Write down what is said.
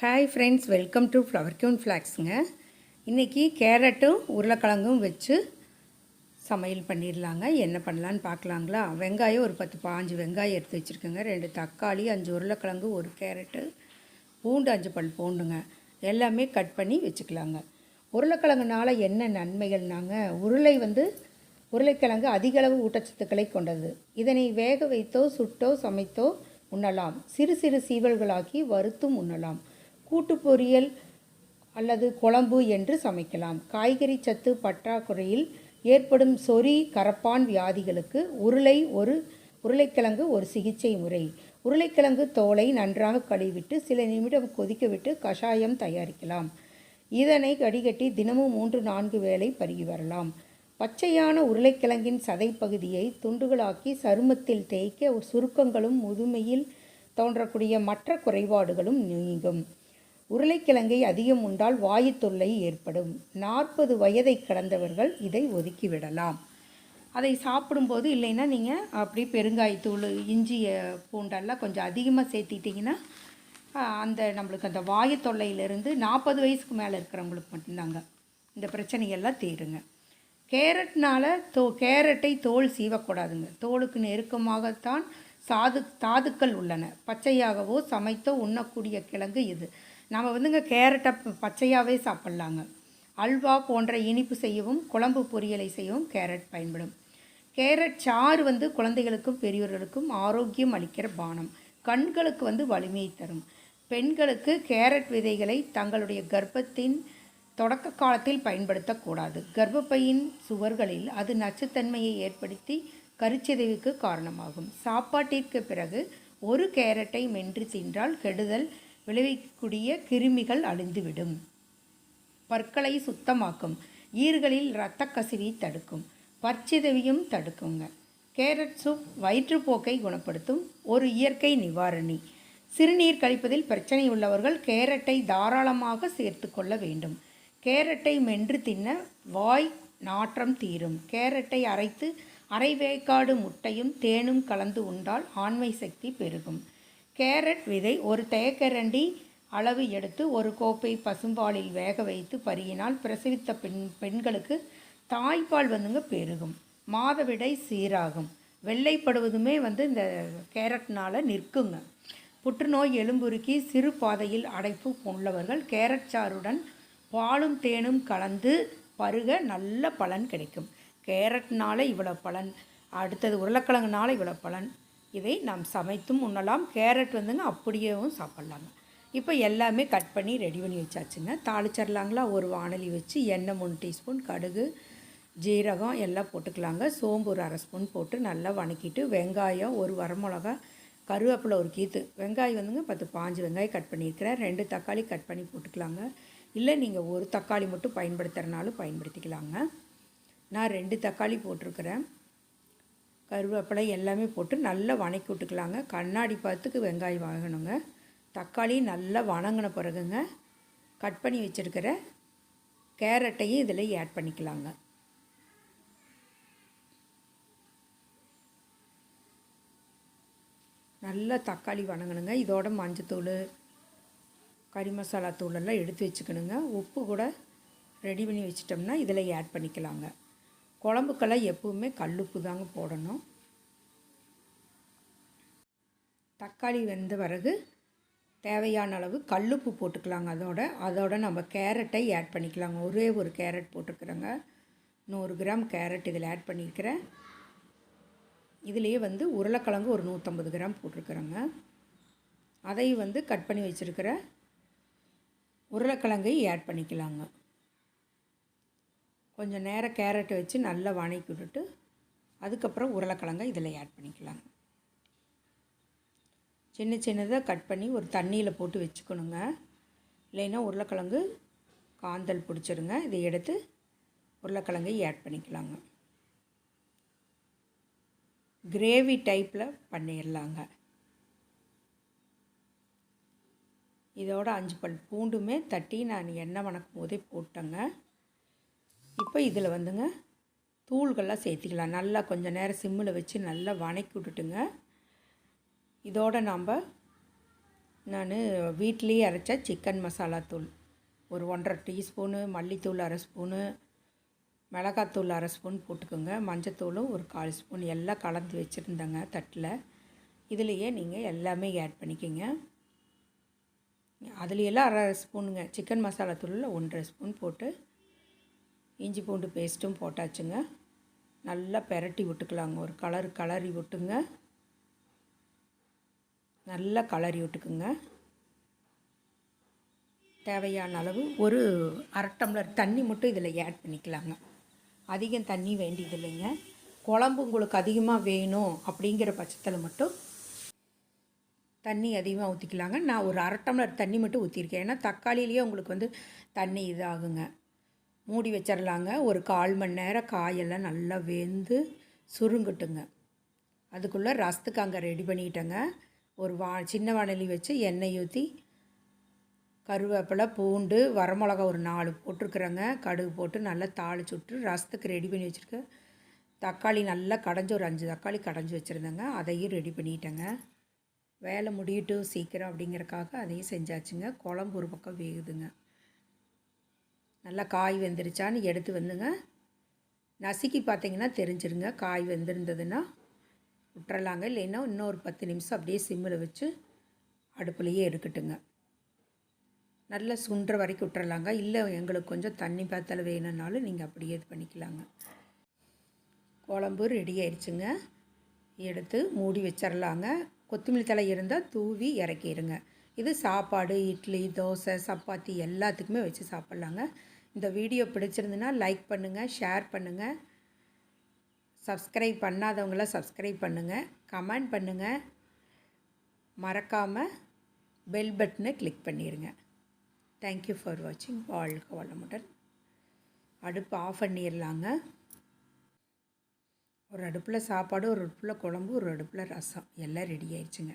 Hi friends welcome to flower queen ஃப்ளாக்ஸுங்க இன்றைக்கி கேரட்டும் உருளைக்கிழங்கும் வச்சு சமையல் பண்ணிடலாங்க. என்ன பண்ணலான்னு பார்க்கலாங்களா? வெங்காயம் ஒரு பத்து பாஞ்சு வெங்காயம் எடுத்து வச்சுருக்கேங்க. ரெண்டு தக்காளி அஞ்சு உருளைக்கிழங்கு ஒரு கேரட்டு பூண்டு அஞ்சு பல் பூண்டுங்க. எல்லாமே கட் பண்ணி வச்சுக்கலாங்க. உருளைக்கிழங்குனால என்ன நன்மைகள்னாங்க? உருளை வந்து உருளைக்கிழங்கு அதிகளவு ஊட்டச்சத்துக்களை கொண்டது. இதனை வேக வைத்தோ சுட்டோ சமைத்தோ உண்ணலாம். சிறு சிறு சீவல்களாக்கி வறுத்தும் உண்ணலாம். கூட்டு பொரியல் அல்லது குழம்பு என்று சமைக்கலாம். காய்கறி சத்து பற்றாக்குறையில் ஏற்படும் சொறி கரப்பான் வியாதிகளுக்கு உருளை ஒரு உருளைக்கிழங்கு ஒரு சிகிச்சை முறை. உருளைக்கிழங்கு தோலை நன்றாக கழுவிட்டு சில நிமிடம் கொதிக்கவிட்டு கஷாயம் தயாரிக்கலாம். இதனை வடிகட்டி தினமும் மூன்று நான்கு வேளை பருகி வரலாம். பச்சையான உருளைக்கிழங்கின் சதைப்பகுதியை துண்டுகளாக்கி சருமத்தில் தேய்க்க சுருக்கங்களும் முதுமையில் தோன்றக்கூடிய மற்ற குறைபாடுகளும் நீங்கும். உருளைக்கிழங்கை அதிகம் உண்டால் வாயு தொல்லை ஏற்படும். நாற்பது வயதை கடந்தவர்கள் இதை ஒதுக்கிவிடலாம். அதை சாப்பிடும்போது இல்லைன்னா நீங்கள் அப்படி பெருங்காயத்தூள் இஞ்சியை பூண்டெல்லாம் கொஞ்சம் அதிகமாக சேர்த்திட்டிங்கன்னா அந்த நம்மளுக்கு அந்த வாயு தொல்லையிலேருந்து நாற்பது வயசுக்கு மேலே இருக்கிறவங்களுக்கு மட்டும்தாங்க இந்த பிரச்சனையெல்லாம் தீருங்க. கேரட்னால் தோ கேரட்டை தோல் சீவக்கூடாதுங்க. தோலுக்கு நெருக்கமாகத்தான் சாது தாதுக்கள் உள்ளன. பச்சையாகவோ சமைத்தோ உண்ணக்கூடிய கிழங்கு இது. நம்ம வந்துங்க கேரட்டை பச்சையாகவே சாப்பிட்லாங்க. அல்வா போன்ற இனிப்பு செய்யவும் குழம்பு பொரியலை செய்யவும் கேரட் பயன்படும். கேரட் சாறு வந்து குழந்தைகளுக்கும் பெரியவர்களுக்கும் ஆரோக்கியம் அளிக்கிற பானம். கண்களுக்கு வந்து வலிமையை தரும். பெண்களுக்கு கேரட் விதைகளை தங்களுடைய கர்ப்பத்தின் தொடக்க காலத்தில் பயன்படுத்தக்கூடாது. கர்ப்பப்பையின் சுவர்களில் அது நச்சுத்தன்மையை ஏற்படுத்தி கருச்சிதைவுக்கு காரணமாகும். சாப்பாட்டிற்கு பிறகு ஒரு கேரட்டை மென்று தின்றால் கெடுதல் விளைவிக்கக்கூடிய கிருமிகள் அழிந்துவிடும். பற்களை சுத்தமாக்கும். ஈர்களில் இரத்த கசிவை தடுக்கும். பற்சிதவியும் தடுக்குங்க. கேரட் சூப் வயிற்றுப்போக்கை குணப்படுத்தும் ஒரு இயற்கை நிவாரணி. சிறுநீர் கழிப்பதில் பிரச்சனை உள்ளவர்கள் கேரட்டை தாராளமாக சேர்த்து கொள்ள வேண்டும். கேரட்டை மென்று தின்ன வாய் நாற்றம் தீரும். கேரட்டை அரைத்து அரை வேக்காடு முட்டையும் தேனும் கலந்து உண்டால் ஆண்மை சக்தி பெருகும். கேரட் விதை ஒரு தேக்கரண்டி அளவு எடுத்து ஒரு கோப்பை பசும்பாலில் வேக வைத்து பருகினால் பிரசவித்த பெண் பெண்களுக்கு தாய்ப்பால் வந்துங்க பெருகும். மாதவிடை சீராகும். வெள்ளைப்படுவதுமே வந்து இந்த கேரட்னால் நிற்குங்க. புற்றுநோய் எலும்புருக்கி சிறு பாதையில் அடைப்பு உள்ளவர்கள் கேரட் சாறுடன் பாலும் தேனும் கலந்து பருக நல்ல பலன் கிடைக்கும். கேரட்னால இவ்வளோ பலன் அடுத்தது உருளைக்கிழங்குனால இவ்வளோ பலன். இதை நாம் சமைத்தும் உண்ணலாம். கேரட் வந்துங்க அப்படியேவும் சாப்பிட்லாங்க. இப்போ எல்லாமே கட் பண்ணி ரெடி பண்ணி வச்சாச்சுங்க. தாளிச்சிடலாங்களா ஒரு வாணலி வச்சு எண்ணெய் மூணு டீஸ்பூன் கடுகு ஜீரகம் எல்லாம் போட்டுக்கலாங்க. சோம்பு ஒரு அரை ஸ்பூன் போட்டு நல்லா வணக்கிட்டு வெங்காயம் ஒரு வரமிளகா கருவேப்பிலை ஒரு கீத்து. வெங்காயம் வந்துங்க பத்து பாஞ்சு வெங்காயம் கட் பண்ணியிருக்கிறேன். ரெண்டு தக்காளி கட் பண்ணி போட்டுக்கலாங்க. இல்லை நீங்கள் ஒரு தக்காளி மட்டும் பயன்படுத்துகிறனாலும் பயன்படுத்திக்கலாங்க. நான் ரெண்டு தக்காளி போட்டிருக்கிறேன். கருவேப்பிலை எல்லாமே போட்டு நல்லா வணக்கி விட்டுக்கலாங்க. கண்ணாடி பார்த்துக்கு வெங்காயம் வாங்கணுங்க. தக்காளி நல்லா வணங்கின பிறகுங்க கட் பண்ணி வச்சுருக்கிற கேரட்டையும் இதில் ஆட் பண்ணிக்கலாங்க. நல்லா தக்காளி வணங்கணுங்க. இதோட மஞ்சத்தூள் கறி மசாலா தூளெல்லாம் எடுத்து வச்சுக்கணுங்க. உப்பு கூட ரெடி பண்ணி வச்சிட்டோம்னா இதில் ஆட் பண்ணிக்கலாங்க. குழம்புக்கெல்லாம் எப்பவுமே கல்லுப்பு தாங்க போடணும். தக்காளி வெந்த பிறகு தேவையான அளவு கல்லுப்பு போட்டுக்கலாங்க அதோட. அதோட நம்ம கேரட்டை ஆட் பண்ணிக்கலாங்க. ஒரே ஒரு கேரட் போட்டுக்கிறோங்க. நூறு கிராம் கேரட் இதில் ஆட் பண்ணியிருக்கிறேன் இதுலேயே வந்து உருளைக்கிழங்கு ஒரு நூற்றம்பது கிராம் போட்டிருக்கிறோங்க அதை வந்து கட் பண்ணி வச்சுருக்கிற உருளைக்கிழங்கை ஆட் பண்ணிக்கலாங்க. கொஞ்சம் நேரம் கேரட்டை வச்சு நல்லா வணக்கி விட்டுட்டு அதுக்கப்புறம் உருளைக்கிழங்க இதில் ஆட் பண்ணிக்கலாங்க சின்ன சின்னதாக கட் பண்ணி ஒரு தண்ணியில் போட்டு வச்சுக்கணுங்க. இல்லைன்னா உருளைக்கிழங்கு காந்தல் பிடிச்சிருங்க. இதை எடுத்து உருளைக்கிழங்கை ஆட் பண்ணிக்கலாங்க. கிரேவி டைப்பில் பண்ணிடலாங்க இதோட அஞ்சு பல் பூண்டுமே தட்டி நான் எண்ணெய் வணக்கும் போதே போட்டேங்க. இப்போ இதில் வந்துங்க தூள்கள்லாம் சேர்த்திக்கலாம். நல்லா கொஞ்சம் நேரம் சிம்மில் வச்சு நல்லா வணக்கி விட்டுட்டுங்க. இதோட நாம் நான் வீட்லேயே அரைச்ச சிக்கன் மசாலா தூள். ஒரு ஒன்றரை டீஸ்பூனு மல்லித்தூள் அரை ஸ்பூனு மிளகாத்தூள் அரை ஸ்பூன் போட்டுக்கோங்க. மஞ்சத்தூளும் ஒரு கால் ஸ்பூன். எல்லாம் கலந்து வச்சுருந்தேங்க தட்டில். இதுலேயே நீங்கள் எல்லாமே ஆட் பண்ணிக்கோங்க. அதுலேயெல்லாம் அரை ஸ்பூனுங்க. சிக்கன் மசாலா தூளில் ஒன்றரை ஸ்பூன் போட்டு இஞ்சி பூண்டு பேஸ்ட்டும் போட்டாச்சுங்க. நல்லா பெரட்டி விட்டுக்கலாங்க. ஒரு கலர் கலரி விட்டுங்க. நல்லா கலரி விட்டுக்குங்க. தேவையான அளவு ஒரு அரை டம்ளர் தண்ணி மட்டும் இதில் ஆட் பண்ணிக்கலாங்க. அதிகம் தண்ணி வேண்டியது இல்லைங்க குழம்பு உங்களுக்கு அதிகமாக வேணும் அப்படிங்கிற பட்சத்தில் மட்டும் தண்ணி அதிகமாக ஊற்றிக்கலாங்க நான் ஒரு அரை டம்ளர் தண்ணி மட்டும் ஊற்றிருக்கேன் ஏன்னா தக்காளியிலேயே உங்களுக்கு வந்து தண்ணி இதாகுங்க. மூடி வச்சிடலாங்க ஒரு கால் மணி நேரம் காயெல்லாம் நல்லா வெந்து சுருங்கட்டுங்க. அதுக்குள்ளே ரசத்துக்கு அங்கே ரெடி பண்ணிட்டேங்க. ஒரு வா சின்ன வானலி வச்சு எண்ணெய் ஊற்றி கருவேப்பிலை பூண்டு வரமிளகா ஒரு நாலு போட்டிருக்குறேங்க. கடுகு போட்டு நல்லா தாளிச்சு விட்டு ரசத்துக்கு ரெடி பண்ணி வச்சுருக்கேன். தக்காளி நல்லா கடைஞ்சி ஒரு அஞ்சு தக்காளி கடைஞ்சி வச்சுருந்தேங்க. அதையும் ரெடி பண்ணிட்டேங்க. வேலை முடியட்டும் சீக்கிரம் அப்படிங்கிறக்காக அதையும் செஞ்சாச்சுங்க. குழம்பு ஒரு பக்கம் வேகுதுங்க. நல்லா காய் வெந்துருச்சான்னு எடுத்து வந்துங்க. நசுக்கி பார்த்தீங்கன்னா தெரிஞ்சிருங்க காய் வெந்திருந்ததுன்னா. விட்டுறலாங்க இல்லைன்னா இன்னொரு பத்து நிமிஷம் அப்படியே சிம்மில் வச்சு அடுப்புலையே இருக்கட்டுங்க நல்லா சுன்ற வரைக்கும் விட்டுறலாங்க. இல்லை எங்களுக்கு கொஞ்சம் தண்ணி பாத்தல வேணும்னாலும் நீங்கள் அப்படியே இது பண்ணிக்கலாங்க. குழம்பு ரெடி ஆயிடுச்சுங்க. எடுத்து மூடி வச்சிடலாங்க கொத்தமல்லி தலை இருந்தால் தூவி இறக்கிடுங்க இது சாப்பாடு இட்லி தோசை சப்பாத்தி எல்லாத்துக்குமே வச்சு சாப்பிட்லாங்க. இந்த வீடியோ பிடிச்சிருந்துன்னா லைக் பண்ணுங்கள் ஷேர் பண்ணுங்கள் சப்ஸ்கிரைப் பண்ணாதவங்களாம் சப்ஸ்கிரைப் பண்ணுங்கள் கமெண்ட் பண்ணுங்கள் மறக்காமல் பெல் பட்டனை கிளிக் பண்ணிடுங்க தேங்க்யூ ஃபார் வாட்சிங் வாழ்க வளமுடன். அடுப்பு ஆஃப் பண்ணிடலாங்க ஒரு அடுப்பில் சாப்பாடு ஒரு அடுப்பில் குழம்பு ஒரு அடுப்பில் ரசம். எல்லாம் ரெடி ஆயிடுச்சுங்க.